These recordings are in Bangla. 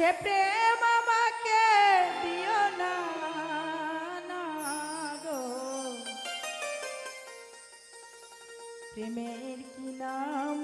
সে প্রেম আমাকে দিও না গো। প্রেমের কি নাম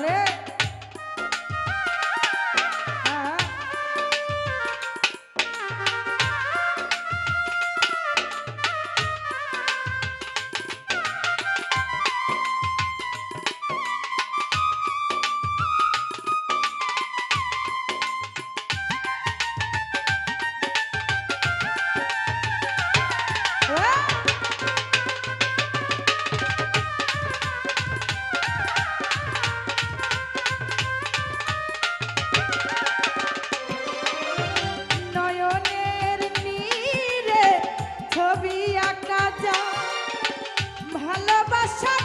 জানে this time.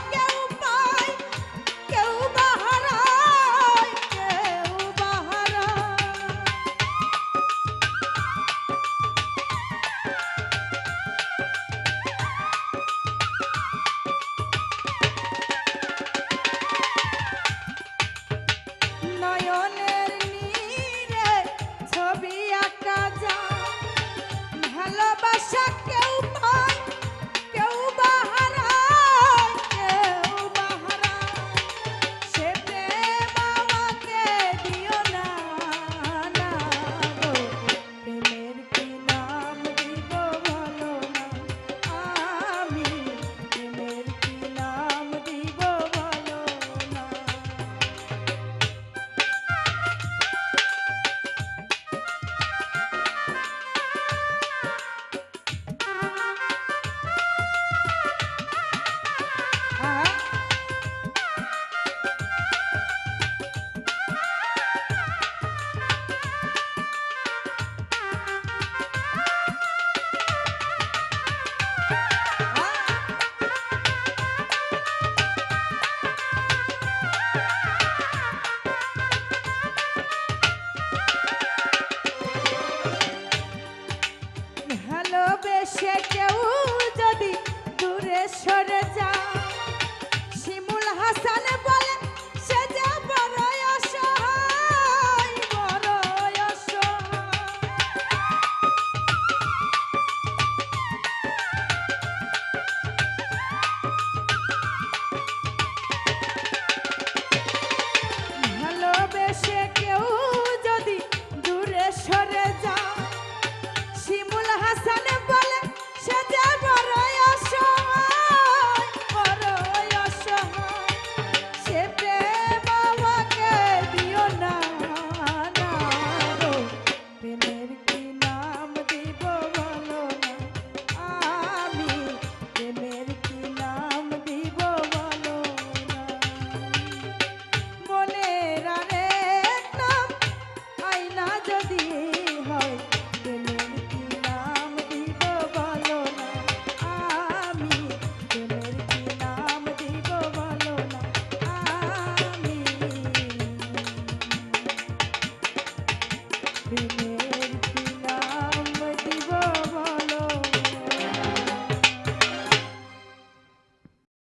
baby.